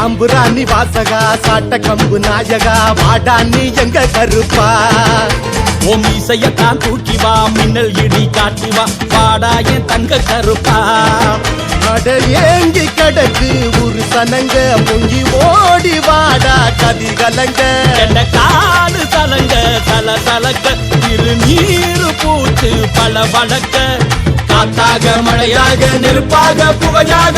சாம்புராணி வாசகா சாட்ட கம்பு நாயகா வாடான்னு எங்க கருப்பா? உன் மீசையத்தான் தூக்கி வா மின்னல் இடி காட்டி வா வாடா என் தங்க கருப்பா. அட ஏங்கி கடக்கு ஒரு சனங்க பொங்கி ஓடி வாடா கதி கலங்க. என்ன காடு சலங்க தல தலக்க திருநீரு பூத்து பல வழக்க காத்தாக மழையாக நெருப்பாக புகையாக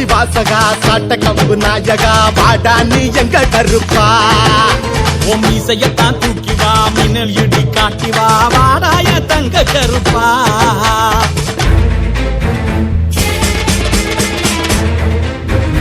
சாம்புராணி வாசகா சாட்ட கம்பு நாயகா வாடா நீ எங்க கருப்பா உன் மீசையத்தான் தூக்கி வா மின்னல் இடி காட்டி வா வாடாய தங்க கருப்பா